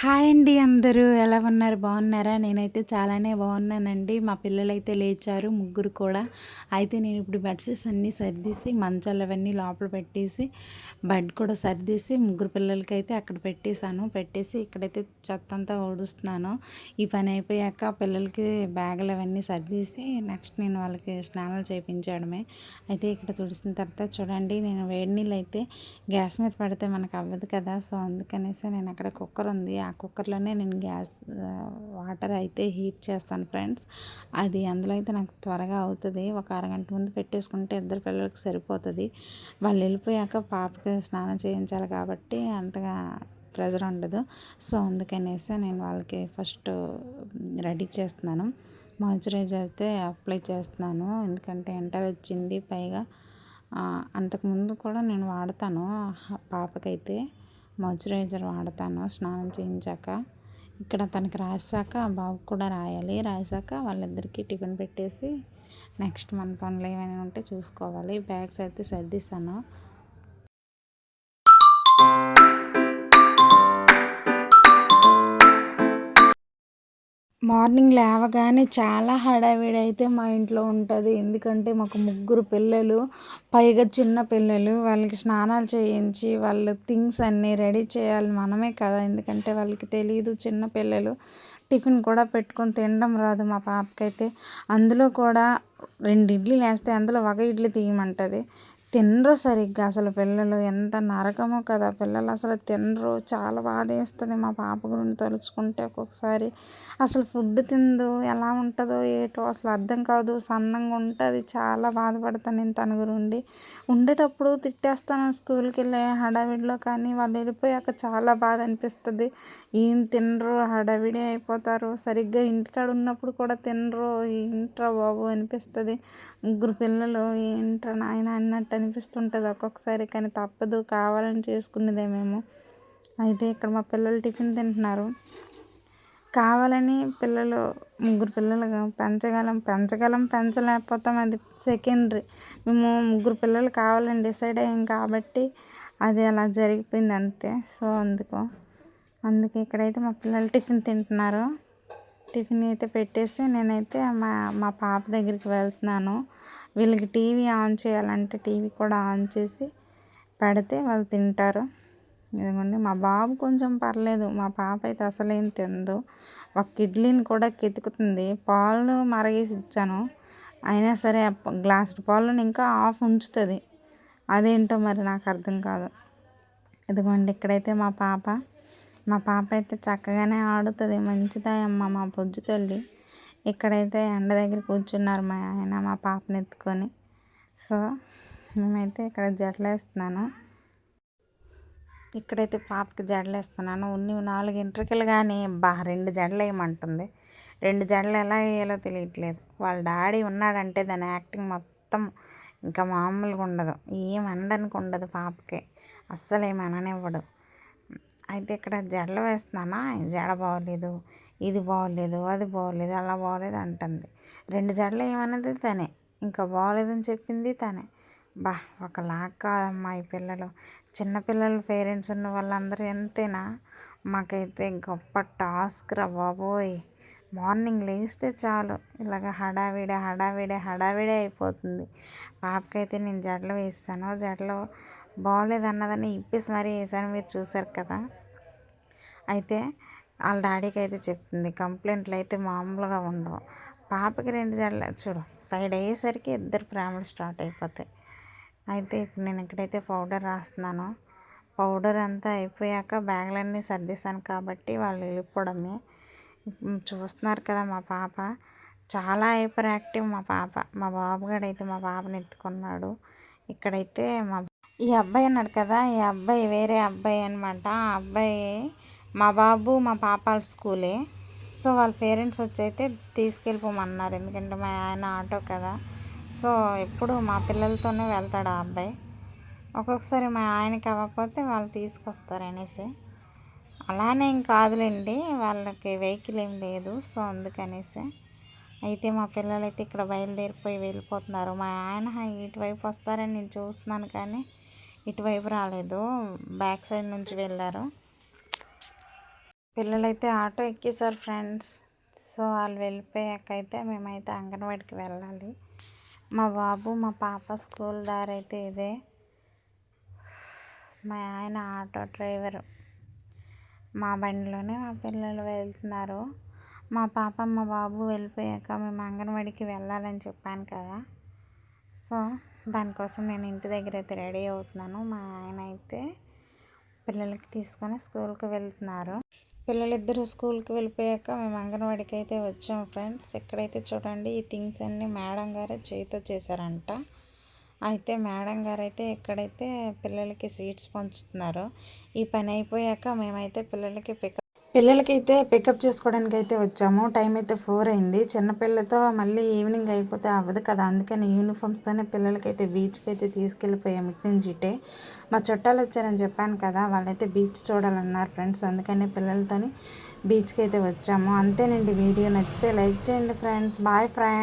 Hi అండి అందరూ ఎలా ఉన్నారు? బాగున్నారా? నేనైతే చాలానే బాగున్నానండి. మా పిల్లలైతే లేచారు ముగ్గురు కూడా. అయితే నేను ఇప్పుడు బెడ్షీట్స్ అన్నీ సర్దీసి మంచాలు అవన్నీ లోపల పెట్టేసి బెడ్ కూడా సర్దిసి ముగ్గురు పిల్లలకైతే అక్కడ పెట్టేశాను. పెట్టేసి ఇక్కడైతే చెత్త అంతా ఓడుస్తున్నాను ఈ పని అయిపోయాక పిల్లలకి బ్యాగులు అవన్నీ సర్దిసి నెక్స్ట్ నేను వాళ్ళకి స్నానాలు చేయించడమే అయితే ఇక్కడ తుడిసిన తర్వాత చూడండి నేను వేడి నీళ్ళు అయితే గ్యాస్ మీద పడితే మనకు అవ్వదు కదా. సో అందుకనేసి నేను అక్కడ కుక్కర్ ఉంది ఆ కుక్కర్లోనే నేను గ్యాస్ వాటర్ అయితే హీట్ చేస్తాను ఫ్రెండ్స్. అది అందులో అయితే నాకు త్వరగా అవుతుంది. ఒక అరగంట ముందు పెట్టేసుకుంటే ఇద్దరు పిల్లలకి సరిపోతుంది. వాళ్ళు వెళ్ళిపోయాక పాపకి స్నానం చేయించాలి కాబట్టి అంతగా ప్రెజర్ ఉండదు. సో అందుకనేసి నేను వాళ్ళకి ఫస్ట్ రెడీ చేస్తున్నాను. మాయిశ్చరైజర్ అయితే అప్లై చేస్తున్నాను. ఎందుకంటే ఎంటర్ వచ్చింది పైగా. అంతకుముందు కూడా నేను వాడతాను పాపకైతే. మాయిశ్చరైజర్ వాడతాను స్నానం చేయించాక. ఇక్కడ తనకి రాసాక బాబు కూడా రాయాలి. రాసాక వాళ్ళిద్దరికీ టిఫిన్ పెట్టేసి నెక్స్ట్ మన పనులు ఏమైనా ఉంటే చూసుకోవాలి. బ్యాగ్స్ అయితే సర్దిస్తాను మార్నింగ్ లేవగానే చాలా హడావిడి అయితే మా ఇంట్లో ఉంటుంది. ఎందుకంటే మాకు ముగ్గురు పిల్లలు పైగా చిన్న పిల్లలు వాళ్ళకి స్నానాలు చేయించి వాళ్ళ థింగ్స్ అన్నీ రెడీ చేయాలి మనమే కదా. ఎందుకంటే వాళ్ళకి తెలియదు చిన్న పిల్లలు టిఫిన్ కూడా పెట్టుకొని తినడం రాదు మా పాపకైతే. అందులో కూడా రెండు ఇడ్లీలు వేస్తే అందులో ఒక ఇడ్లీ తీయమంటుంది. తినరు సరిగ్గా అసలు పిల్లలు. ఎంత నరకమో కదా పిల్లలు. అసలు తినరు. చాలా బాధేస్తుంది మా పాప గురించి తలుచుకుంటే ఒక్కొక్కసారి. అసలు ఫుడ్ తిందు ఎలా ఉంటుందో ఏటో అసలు అర్థం కాదు. సన్నంగా ఉంటుంది. చాలా బాధపడతాను నేను తన గురించి ఉండేటప్పుడు తిట్టేస్తాను స్కూల్కి వెళ్ళే హడావిడిలో కానీ వాళ్ళు వెళ్ళిపోయాక చాలా బాధ అనిపిస్తుంది. ఏం తినరు? హడావిడి అయిపోతారు. సరిగ్గా ఇంటికాడ ఉన్నప్పుడు కూడా తినరు. ఏంట్రా బాబు అనిపిస్తుంది. ముగ్గురు పిల్లలు ఏంట్రా నాయన అన్నట్టు అనిపిస్తుంటుంది ఒక్కొక్కసారి కానీ తప్పదు. కావాలని చేసుకునేదే మేము. అయితే ఇక్కడ మా పిల్లలు టిఫిన్ తింటున్నారు. కావాలని పిల్లలు ముగ్గురు పిల్లలు పెంచగలం పెంచగలం పెంచలేకపోతాం. అది సెకండరీ. మేము ముగ్గురు పిల్లలు కావాలని డిసైడ్ అయ్యాం కాబట్టి అది అలా జరిగిపోయింది అంతే. సో అందుకు అందుకే ఇక్కడైతే మా పిల్లలు టిఫిన్ తింటున్నారు. టిఫిన్ అయితే పెట్టేసి నేనైతే మా మా పాప దగ్గరికి వెళ్తున్నాను. వీళ్ళకి టీవీ ఆన్ చేయాలంటే టీవీ కూడా ఆన్ చేసి పెడితే వాళ్ళు తింటారు. ఇదిగోండి మా బాబు కొంచెం పర్లేదు. మా పాప అయితే అసలేం తిందు ఒక ఇడ్లీని కూడా కెతుకుతుంది. పాలు మరగేసి ఇచ్చాను. అయినా సరే గ్లాస్ పాలను ఇంకా ఆఫ్ ఉంచుతుంది. అదేంటో మరి నాకు అర్థం కాదు. ఇదిగోండి ఇక్కడైతే మా పాప. మా పాప అయితే చక్కగానే ఆడుతుంది. మంచిదాయమ్మ మా బుజ్జి తల్లి. ఇక్కడైతే ఎండ దగ్గర కూర్చున్నారు మా ఆయన మా పాపని ఎత్తుకొని. సో మేమైతే ఇక్కడ జడలేస్తున్నాను. ఇక్కడైతే పాపకి జడలేస్తున్నాను. ఉన్ని నాలుగు ఇంటర్కెలు కానీ బా రెండు జడలు వేయమంటుంది. రెండు జడలు ఎలా వేయాలో తెలియట్లేదు. వాళ్ళ డాడీ ఉన్నాడంటే దాని యాక్టింగ్ మొత్తం ఇంకా మామూలుగా ఉండదు. ఏం అనడానికి ఉండదు పాపకి. అస్సలు ఏమి అననివ్వడు. అయితే ఇక్కడ జడలు వేస్తున్నానా? జడ బాగోలేదు. ఇది బాగోలేదు అది బాగోలేదు అలా బాగోలేదు అంటుంది. రెండు జడలు ఏమన్నది తనే ఇంకా బాగోలేదని చెప్పింది తనే. బా ఒకలాగా కాదమ్మా ఈ పిల్లలు. చిన్నపిల్లలు పేరెంట్స్ ఉన్న వాళ్ళందరూ ఎంతేనా మాకైతే గొప్ప టాస్క్ రా బాబోయ్. మార్నింగ్ లేస్తే చాలు. ఇలాగ హడావిడి హడావిడి హడావిడి అయిపోతుంది. పాపకైతే నేను జడలు వేస్తాను జడలు బాగోలేదన్నదని ఇప్పేసి మరీ వేసాను మీరు చూసారు కదా. అయితే వాళ్ళ డాడీకి అయితే చెప్తుంది. కంప్లైంట్లు అయితే మామూలుగా ఉండవు. పాపకి రెండు జడలు చూడు సైడ్ అయ్యేసరికి ఇద్దరు ప్రేమలు స్టార్ట్ అయిపోతాయి. అయితే ఇప్పుడు నేను ఇక్కడైతే పౌడర్ రాస్తున్నాను. పౌడర్ అంతా అయిపోయాక బ్యాగులన్నీ సర్దేశాను కాబట్టి వాళ్ళు వెళ్ళిపోవడమే. చూస్తున్నారు కదా మా పాప. చాలా హైపర్ యాక్టివ్ మా పాప. మా బాబుగాడు అయితే మా పాపని ఎత్తుకున్నాడు. ఇక్కడైతే మా ఈ అబ్బాయి అన్నాడు కదా ఈ అబ్బాయి వేరే అబ్బాయి అనమాట ఆ అబ్బాయి మా బాబు మా పాప స్కూలే. సో వాళ్ళ పేరెంట్స్ వచ్చి అయితే తీసుకెళ్ళిపోమన్నారు. ఎందుకంటే మా ఆయన ఆటో కదా. సో ఎప్పుడు మా పిల్లలతోనే వెళ్తాడు ఆ అబ్బాయి. ఒక్కొక్కసారి మా ఆయనకి అవ్వకపోతే వాళ్ళు తీసుకొస్తారు అనేసి. అలానే ఏం కాదులేండి వాళ్ళకి వెహికల్ ఏం లేదు. సో అందుకనేసి. అయితే మా పిల్లలైతే ఇక్కడ బయలుదేరిపోయి వెళ్ళిపోతున్నారు. మా ఆయన ఇటువైపు వస్తారని నేను చూస్తున్నాను కానీ ఇటువైపు రాలేదు. బ్యాక్ సైడ్ నుంచి వెళ్ళారు. పిల్లలైతే ఆటో ఎక్కేసారు ఫ్రెండ్స్. సో వాళ్ళు వెళ్ళిపోయాక అయితే మేమైతే అంగన్వాడికి వెళ్ళాలి. మా బాబు మా పాప స్కూల్ దారి అయితే ఇదే. మా ఆయన ఆటో డ్రైవరు. మా బండిలోనే మా పిల్లలు వెళ్తున్నారు. మా పాప మా బాబు వెళ్ళిపోయాక మేము అంగన్వాడికి వెళ్ళాలని చెప్పాను కదా. సో దానికోసం నేను ఇంటి దగ్గర అయితే రెడీ అవుతున్నాను. మా ఆయన అయితే పిల్లలకి తీసుకొని స్కూల్కి వెళ్తున్నారు. పిల్లలిద్దరూ స్కూల్కి వెళ్ళిపోయాక మేము అంగన్వాడికి అయితే వచ్చాం ఫ్రెండ్స్. ఇక్కడైతే చూడండి ఈ థింగ్స్ అన్నీ మేడం గారే చేతితో చేశారంట. అయితే మేడం గారు అయితే ఇక్కడైతే పిల్లలకి స్వీట్స్ పంచుతున్నారు ఈ పని అయిపోయాక మేమైతే పిల్లలకి పికప్ పిల్లలకైతే పికప్ చేసుకోవడానికి అయితే వచ్చాము. టైం అయితే ఫోర్ అయింది. చిన్నపిల్లతో మళ్ళీ ఈవినింగ్ అయిపోతే అవ్వదు కదా. అందుకని యూనిఫామ్స్తోనే పిల్లలకైతే బీచ్కి అయితే తీసుకెళ్ళిపోయాము ఇటు నుంచి ఇటే. మా చుట్టాలు వచ్చారని చెప్పాను కదా. వాళ్ళైతే బీచ్ చూడాలన్నారు ఫ్రెండ్స్. అందుకని పిల్లలతోని బీచ్కి అయితే వచ్చాము. అంతేనండి. వీడియో నచ్చితే లైక్ చేయండి ఫ్రెండ్స్. Bye friends